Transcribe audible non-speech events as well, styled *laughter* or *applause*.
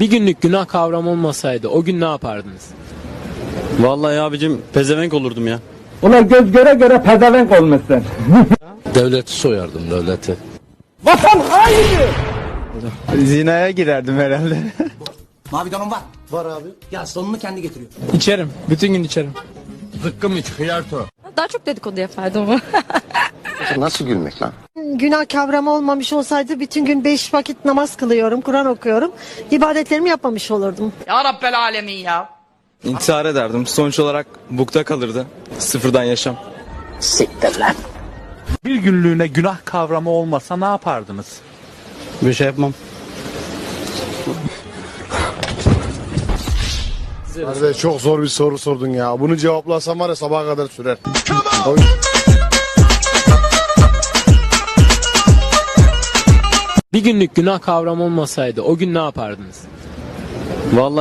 Bir günlük günah kavramı olmasaydı o gün ne yapardınız? Vallahi abicim pezevenk olurdum ya. Ulan göz göre göre pezevenk olmuşsun. *laughs* Devleti soyardım devleti. Vatan haini! Zinaya girerdim herhalde. *laughs* Mavi donum var. Var abi. Ya sonunu kendi getiriyor. içerim. Bütün gün içerim. Zıkkım iç hıyarto. Daha çok dedikodu yapardım ama. Nasıl gülmek lan? Günah kavramı olmamış olsaydı bütün gün beş vakit namaz kılıyorum, Kur'an okuyorum. İbadetlerimi yapmamış olurdum. Ya Rabbel alemin ya. İntihar ederdim. Sonuç olarak bukta kalırdı. Sıfırdan yaşam. Bir günlüğüne günah kavramı olmasa ne yapardınız? Bir şey yapmam. Kardeş çok zor bir soru sordun ya. Bunu cevaplasam var ya sabaha kadar sürer. Bir günlük günah kavramı olmasaydı o gün ne yapardınız? Vallahi